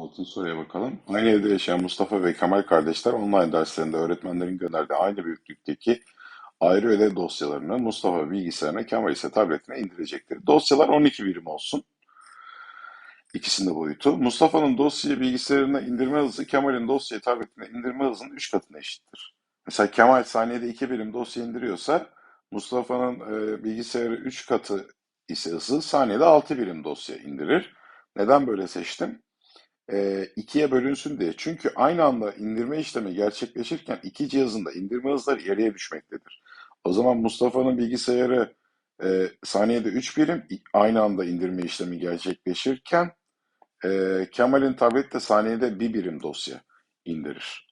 Altın soruya bakalım. Aynı evde yaşayan Mustafa ve Kemal kardeşler online derslerinde öğretmenlerin gönderdiği aynı büyüklükteki ayrı ödev dosyalarını Mustafa bilgisayarına, Kemal ise tabletine indirecektir. Dosyalar 12 birim olsun. İkisinde boyutu. Mustafa'nın dosyayı bilgisayarına indirme hızı Kemal'in dosyayı tabletine indirme hızının 3 katına eşittir. Mesela Kemal saniyede 2 birim dosya indiriyorsa Mustafa'nın e, bilgisayarı 3 katı ise hızı saniyede 6 birim dosya indirir. Neden böyle seçtim? E, ikiye bölünsün diye. Çünkü aynı anda indirme işlemi gerçekleşirken iki cihazın da indirme hızları yarıya düşmektedir. O zaman Mustafa'nın bilgisayarı e, saniyede 3 birim aynı anda indirme işlemi gerçekleşirken e, Kemal'in tablet de saniyede 1 birim dosya indirir.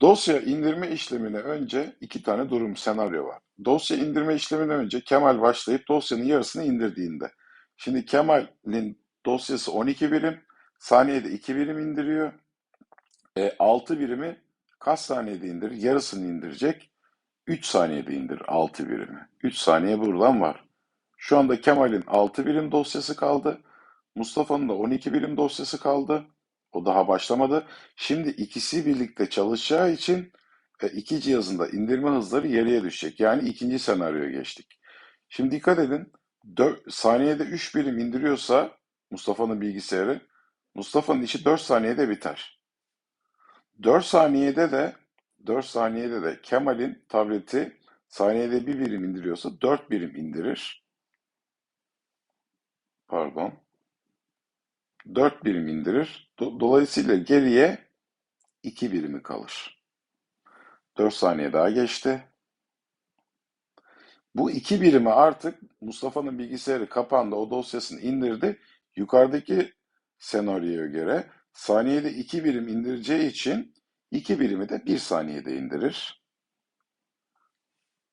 Dosya indirme işlemine önce iki tane durum senaryo var. Dosya indirme işlemine önce Kemal başlayıp dosyanın yarısını indirdiğinde. Şimdi Kemal'in dosyası 12 birim, saniyede 2 birim indiriyor. E, 6 birimi kaç saniyede indirir? Yarısını indirecek. 3 saniyede indir 6 birimi. 3 saniye buradan var. Şu anda Kemal'in 6 birim dosyası kaldı. Mustafa'nın da 12 birim dosyası kaldı. O daha başlamadı. Şimdi ikisi birlikte çalışacağı için e, iki cihazın da indirme hızları yarıya düşecek. Yani ikinci senaryoya geçtik. Şimdi dikkat edin. 4, saniyede 3 birim indiriyorsa Mustafa'nın bilgisayarı Mustafa'nın işi 4 saniyede biter. 4 saniyede de 4 saniyede de Kemal'in tableti saniyede bir birim indiriyorsa 4 birim indirir. Pardon. 4 birim indirir. Do- Dolayısıyla geriye 2 birimi kalır. 4 saniye daha geçti. Bu 2 birimi artık Mustafa'nın bilgisayarı kapandı, o dosyasını indirdi. Yukarıdaki senaryoya göre saniyede 2 birim indireceği için 2 birimi de 1 saniyede indirir.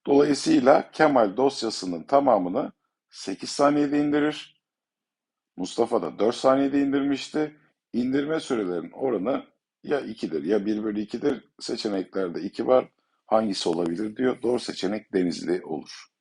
Dolayısıyla Kemal dosyasının tamamını 8 saniyede indirir. Mustafa da 4 saniyede indirmişti. İndirme sürelerinin oranı ya 2'dir ya 1 bölü 2'dir. Seçeneklerde 2 var. Hangisi olabilir diyor. Doğru seçenek Denizli olur.